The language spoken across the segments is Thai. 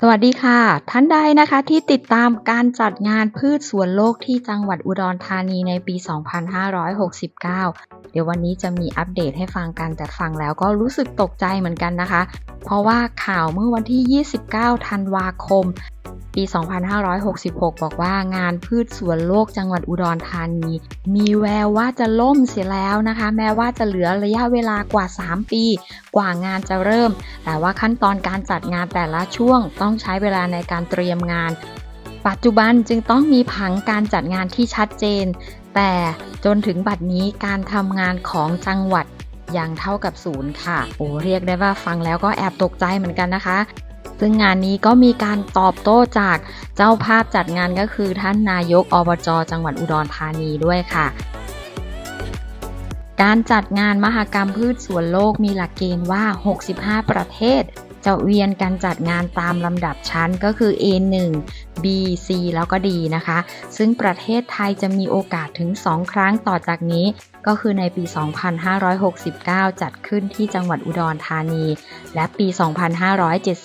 สวัสดีค่ะ ท่านใดนะคะที่ติดตามการจัดงานพืชสวนโลกที่จังหวัดอุดรธานีในปี 2569 เดี๋ยววันนี้จะมีอัปเดตให้ฟังกันแต่ฟังแล้วก็รู้สึกตกใจเหมือนกันนะคะ เพราะว่าข่าวเมื่อวันที่ 29 ธันวาคม ปี 2566 บอกว่างานพืชสวนโลกจังหวัดอุดรธานี มีแววว่าจะล่มเสียแล้วนะคะ แม้ว่าจะเหลือระยะเวลากว่า 3 ปี กว่างานจะเริ่ม แต่ว่าขั้นตอนการจัดงานแต่ละช่วง ต้องใช้เวลาในการเตรียมงาน ปัจจุบันจึงต้องมีผังการจัดงานที่ชัดเจนแต่จนถึงบัดนี้การทำงานของจังหวัด ยังเท่ากับศูนย์ค่ะ โอ้เรียกได้ว่าฟังแล้วก็แอบตกใจเหมือนกันนะคะ ซึ่งงานนี้ก็มีการตอบโต้จากเจ้าภาพจัดงานก็คือท่านนายกอบจจังหวัดอุดรธานีด้วยค่ะการจัดงานมหกรรมพืชสวนโลกมีหลักเกณฑ์ว่า 65 ประเทศ จะเวียนการจัดงานตามลำดับชั้นก็คือ A1 B C แล้วก็ D นะคะ ซึ่งประเทศไทยจะมีโอกาสถึง 2 ครั้งต่อจากนี้ ก็คือในปี 2569 จัดขึ้นที่จังหวัดอุดรธานี และปี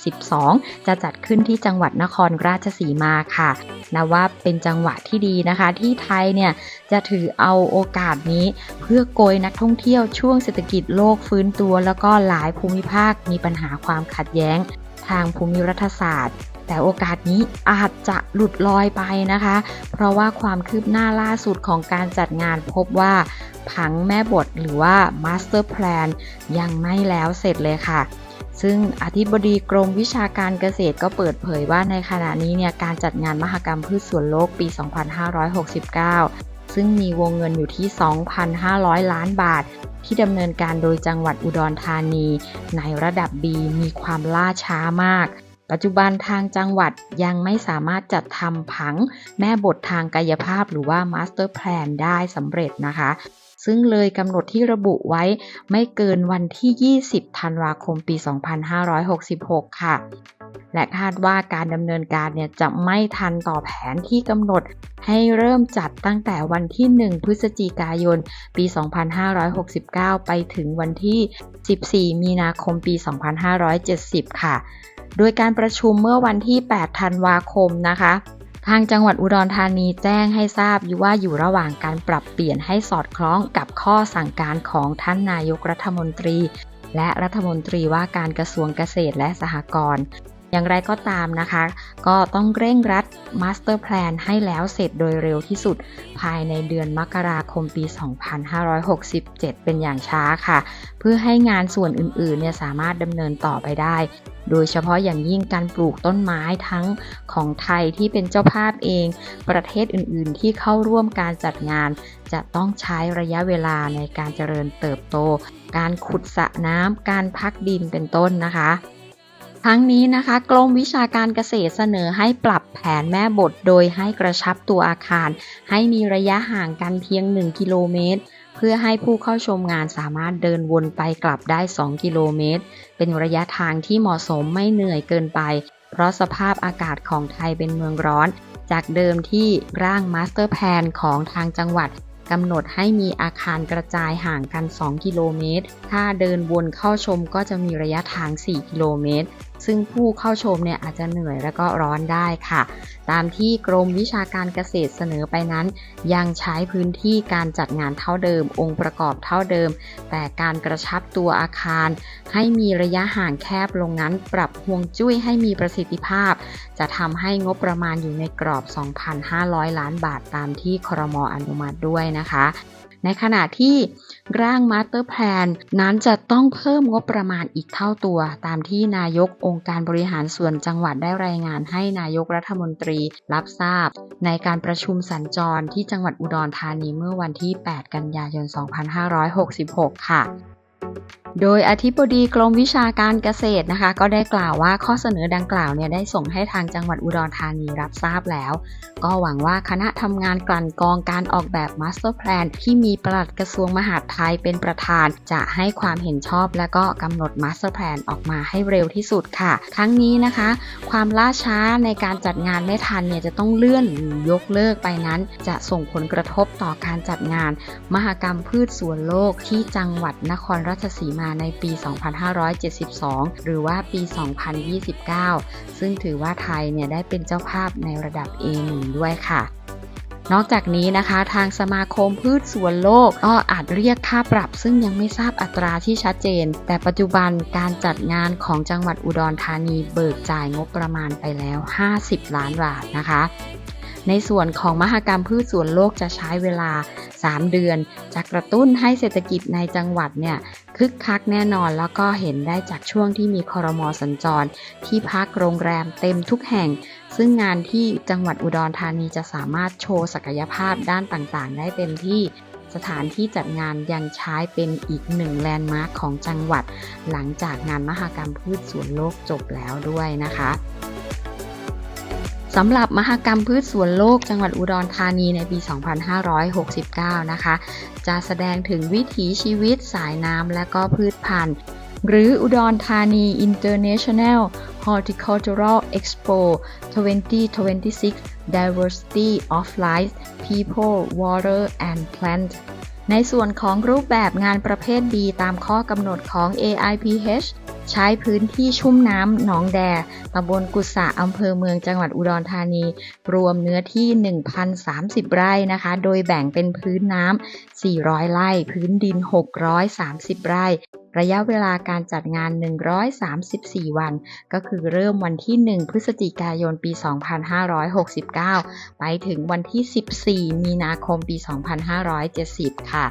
2572 จะจัดขึ้นที่จังหวัดนครราชสีมาค่ะนับว่าเป็นจังหวะที่ดีนะคะ ที่ไทยเนี่ยจะถือเอาโอกาสนี้ เพื่อโกยนักท่องเที่ยวช่วงเศรษฐกิจโลกฟื้นตัว แล้วก็หลายภูมิภาคมีปัญหาความขัดแย้ง ทางภูมิรัฐศาสตร์ แต่โอกาสนี้อาจจะหลุดลอยไปนะคะ เพราะว่าความคืบหน้าล่าสุดของการจัดงานพบว่าผังแม่บทหรือว่า Master Plan ยังไม่แล้วเสร็จเลยค่ะซึ่งอธิบดีกรมวิชาการเกษตรก็เปิดเผยว่าในขณะนี้เนี่ยการจัดงานมหกรรมพืชสวนโลกปี 2569 ซึ่งมีวงเงินอยู่ที่ 2,500 ล้านบาท ที่ดำเนินการโดยจังหวัดอุดรธานี ในระดับ B มีความล่าช้ามาก ปัจจุบันทางจังหวัดยังไม่สามารถจัดทำผังแม่บททางกายภาพหรือว่ามาสเตอร์แพลนได้สำเร็จนะคะ ซึ่งเลยกำหนดที่ระบุไว้ไม่เกินวันที่ 20 ธันวาคมปี 2566 ค่ะ และคาดว่าการดำเนินการเนี่ยจะไม่ทันต่อแผนที่กำหนดให้เริ่มจัดตั้งแต่วันที่ 1 พฤศจิกายน ปี 2569 ไปถึงวันที่ 14 มีนาคมปี 2570 ค่ะ โดยการประชุมเมื่อวันที่ 8 ธันวาคมนะคะ ทางจังหวัดอุดรธานีแจ้งให้ทราบอยู่ว่าอยู่ระหว่างการปรับเปลี่ยนให้สอดคล้องกับข้อสั่งการของท่านนายกรัฐมนตรี และรัฐมนตรีว่าการกระทรวงเกษตรและสหกรณ์ อย่างไรก็ตามนะคะ ก็ต้องเร่งรัด Master Plan ให้แล้วเสร็จโดยเร็วที่สุดภายในเดือนมกราคมปี 2567 เป็นอย่างช้าค่ะ เพื่อให้งานส่วนอื่นๆเนี่ยสามารถดำเนินต่อไปได้ โดยเฉพาะอย่างยิ่งการปลูกต้นไม้ทั้งของไทยที่เป็นเจ้าภาพเอง ประเทศอื่นๆ ที่เข้าร่วมการจัดงาน จะต้องใช้ระยะเวลาในการเจริญเติบโต การขุดสระน้ำการพักดินเป็นต้นนะคะ ทั้งนี้นะคะ กรมวิชาการเกษตรเสนอให้ปรับแผนแม่บทโดยให้กระชับตัวอาคาร ให้มีระยะห่างกันเพียง 1 กิโลเมตร เพื่อให้ผู้เข้าชมงานสามารถเดินวนไปกลับได้ 2 กิโลเมตร เป็นระยะทางที่เหมาะสมไม่เหนื่อยเกินไป เพราะสภาพอากาศของไทยเป็นเมืองร้อน จากเดิมที่ร่างมาสเตอร์แพลนของทางจังหวัดกำหนดให้มีอาคารกระจายห่างกัน 2 กิโลเมตร ถ้าเดินวนเข้าชมก็จะมีระยะทาง 4 กิโลเมตร ซึ่งผู้เข้าชมเนี่ยอาจจะเหนื่อยและก็ร้อนได้ค่ะ ตามที่กรมวิชาการเกษตรเสนอไปนั้น ยังใช้พื้นที่การจัดงานเท่าเดิม องค์ประกอบเท่าเดิม แต่การกระชับตัวอาคาร ให้มีระยะห่างแคบลงนั้น ปรับห่วงจุ้ยให้มีประสิทธิภาพ จะทำให้งบประมาณอยู่ในกรอบ 2,500 ล้านบาทตามที่ครมอนุมัติด้วยนะคะ ในขณะที่ร่าง Master Plan นั้นจะต้องเพิ่มงบประมาณอีกเท่าตัว ตามที่นายกองค์การบริหารส่วนจังหวัดได้รายงานให้นายกรัฐมนตรีรับทราบ ในการประชุมสัญจรที่จังหวัดอุดรธานีเมื่อวันที่ 8 กันยายน 2566 ค่ะ โดยอธิบดีกรมวิชาการเกษตรนะคะ ก็ได้กล่าวว่าข้อเสนอดังกล่าวเนี่ยได้ส่งให้ทางจังหวัดอุดรธานีรับทราบแล้ว ก็หวังว่าคณะทำงานกลั่นกรองการออกแบบ Master Plan ที่มีปลัดกระทรวงมหาดไทยเป็นประธาน จะให้ความเห็นชอบและก็กำหนด Master Plan ออกมาให้เร็วที่สุดค่ะ ทั้งนี้นะคะ ความล่าช้าในการจัดงานไม่ทันเนี่ยจะต้องเลื่อนหรือยกเลิกไปนั้น จะส่งผลกระทบต่อการจัดงาน มหกรรมพืชสวนโลกที่จังหวัดนครราชสีมาในปี 2572 หรือว่าปี 2029 ซึ่งถือว่าไทยเนี่ยได้เป็นเจ้าภาพในระดับ A1 ด้วยค่ะนอกจากนี้นะคะทางสมาคมพืชสวนโลกก็อาจเรียกค่าปรับซึ่งยังไม่ทราบอัตราที่ชัดเจน แต่ปัจจุบันการจัดงานของจังหวัดอุดรธานีเบิกจ่ายงบประมาณไปแล้ว 50 ล้านบาทนะคะ ในส่วนของมหกรรมพืชสวนโลกจะใช้เวลา 3 เดือน จะกระตุ้นให้เศรษฐกิจในจังหวัดเนี่ยคึกคักแน่นอนแล้วก็เห็นได้จากช่วงที่มีคอรมอสัญจร ที่พักโรงแรมเต็มทุกแห่ง ซึ่งงานที่จังหวัดอุดรธานีจะสามารถโชว์ศักยภาพด้านต่างๆ ได้เต็มที่สถานที่จัดงานยังใช้เป็นอีกหนึ่งแลนด์มาร์คของจังหวัด หลังจากงานมหกรรมพืชสวนโลกจบแล้วด้วยนะคะ สำหรับมหกรรมพืชสวนโลกจังหวัดอุดรธานีในปี 2569 นะคะ จะแสดงถึงวิถีชีวิตสายน้ำและก็พืชพันธุ์ หรืออุดรธานี International Horticultural Expo 2026 Diversity of Life People Water and Plant ในส่วนของรูปแบบงานประเภท B ตามข้อกำหนดของ AIPH ใช้พื้นที่ชุ่มน้ำหนองแดตำบลกุศะอำเภอเมืองจังหวัดอุดรธานี รวมเนื้อที่ 1,030 ไร่นะคะ โดยแบ่งเป็นพื้นน้ำ 400 ไร่ พื้นดิน 630 ไร่ ระยะเวลาการจัดงาน 134 วัน ก็คือเริ่มวันที่ 1 พฤศจิกายน ปี 2569 ไปถึงวันที่ 14 มีนาคม ปี 2570 ค่ะ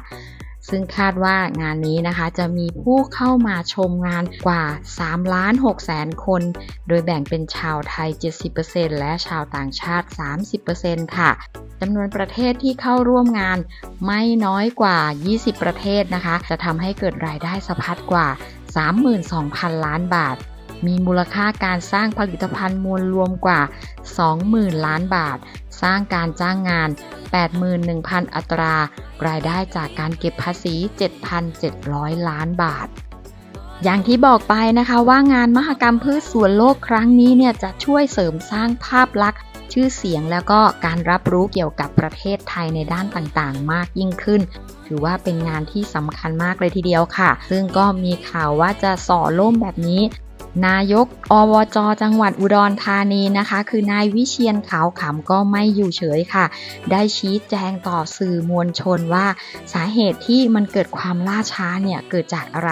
ซึ่งคาดว่างานนี้นะคะจะมีผู้เข้ามาชมงานกว่า3ล้าน6แสนคน โดยแบ่งเป็นชาวไทย 70%และชาวต่างชาติ 30%ค่ะจำนวนประเทศที่เข้าร่วมงานไม่น้อยกว่า 20 ประเทศนะคะ จะทำให้เกิดรายได้สะพัดกว่า 32,000 ล้านบาท มีมูลค่าการสร้างผลิตภัณฑ์มวลรวมกว่า 20,000 ล้านบาท สร้างการจ้างงาน 81,000 อัตรา รายได้จากการเก็บภาษี 7,700 ล้านบาทอย่างที่บอกไปนะคะว่างานมหกรรมพืชสวนโลกครั้งนี้เนี่ยจะช่วยเสริมสร้างภาพลักษณ์ ชื่อเสียงแล้วก็การรับรู้เกี่ยวกับประเทศไทยในด้านต่างๆ มากยิ่งขึ้น ถือว่าเป็นงานที่สำคัญมากเลยทีเดียวค่ะ ซึ่งก็มีข่าวว่าจะส่อล่มแบบนี้ นายกอบจจังหวัดอุดรธานีนะคะ คือนายวิเชียนขาวขำก็ไม่อยู่เฉยค่ะ ได้ชี้แจงต่อสื่อมวลชนว่า สาเหตุที่มันเกิดความล่าช้าเนี่ยเกิดจากอะไร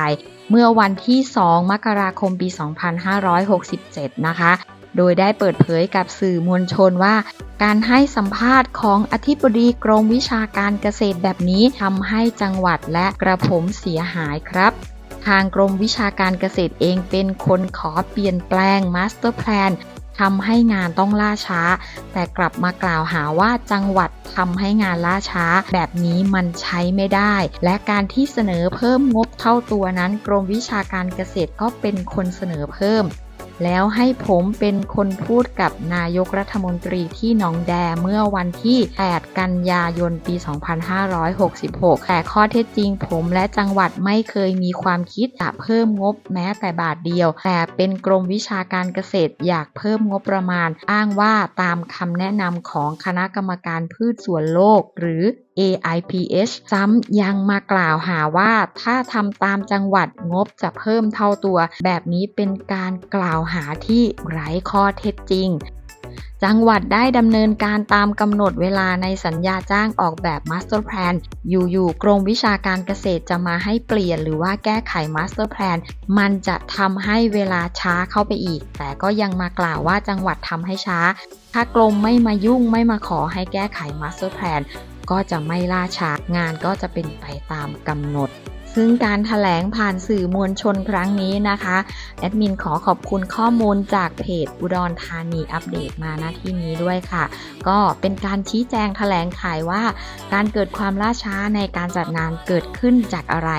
เมื่อวันที่ 2 มกราคมปี 2567 นะคะโดยได้เปิดเผยกับสื่อมวลชนว่า การให้สัมภาษณ์ของอธิบดีกรมวิชาการเกษตรแบบนี้ทำให้จังหวัดและกระผมเสียหายครับ ทางกรมวิชาการเกษตรเองเป็นคนขอเปลี่ยนแปลงมาสเตอร์แพลนทำให้งานต้องล่าช้า แต่กลับมากล่าวหาว่าจังหวัดทำให้งานล่าช้า แบบนี้มันใช้ไม่ได้ และการที่เสนอเพิ่มงบเท่าตัวนั้น กรมวิชาการเกษตรก็เป็นคนเสนอเพิ่ม แล้วให้ผมเป็นคนพูดกับนายกรัฐมนตรีที่หนองแดเมื่อวันที่ 8 กันยายน ปี 2566 แต่ข้อเท็จจริงผมและจังหวัดไม่เคยมีความคิดจะเพิ่มงบแม้แต่บาทเดียว แต่เป็นกรมวิชาการเกษตรอยากเพิ่มงบประมาณ อ้างว่าตามคำแนะนำของคณะกรรมการพืชสวนโลก หรือ AIPH ซ้ำยังมากล่าวหาว่าถ้าทำตามจังหวัดงบจะเพิ่มเท่าตัว แบบนี้เป็นการกล่าวหาที่ไร้ข้อเท็จจริงจังหวัดได้ดำเนินการตามกำหนดเวลาในสัญญาจ้างออกแบบ Master Plan อยู่ๆกรมวิชาการเกษตรจะมาให้เปลี่ยนหรือว่าแก้ไข Master Plan มันจะทำให้เวลาช้าเข้าไปอีก แต่ก็ยังมากล่าวว่าจังหวัดทำให้ช้า ถ้ากรมไม่มายุ่งไม่มาขอให้แก้ไข Master Plan ก็จะไม่ล่าช้างานก็จะเป็นไปตามกำหนด ซึ่งการถแถลงผ่านสื่อมวลชนครั้งนี้นะคะ แอดมินขอขอบคุณข้อมูลจากเพจอุดรธานีอัปเดตมาณที่นี้ด้วยค่ะ ก็เป็นการชี้แจงถแถลงขายว่า การเกิดความล่าช้าในการจัดงานเกิดขึ้นจากอะไร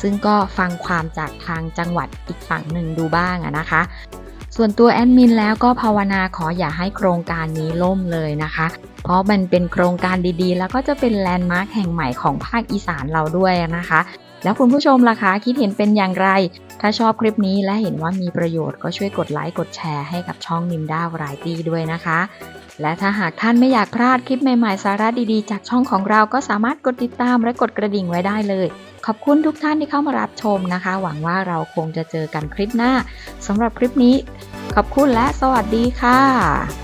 ซึ่งก็ฟังความจากทางจังหวัดอีกฝั่งหนึ่งดูบ้างนะคะ ส่วนตัวแอดมินแล้วก็ภาวนาขออย่าให้โครงการนี้ล่มเลยนะคะ เพราะมันเป็นโครงการดีๆ แล้วก็จะเป็นแลนด์มาร์คแห่งใหม่ของภาคอีสานเราด้วยนะคะ แล้วคุณผู้ชมล่ะคะ คิดเห็นเป็นอย่างไร ถ้าชอบคลิปนี้และเห็นว่ามีประโยชน์ก็ช่วยกดไลค์กดแชร์ให้กับช่องนิมด้าวรายตีด้วยนะคะ และถ้าหากท่านไม่อยากพลาดคลิปใหม่ๆ สาระดีๆ จากช่องของเราก็สามารถกดติดตามและกดกระดิ่งไว้ได้เลย ขอบคุณทุกท่านที่เข้ามารับชมนะคะ หวังว่าเราคงจะเจอกันคลิปหน้าสำหรับคลิปนี้ ขอบคุณและสวัสดีค่ะ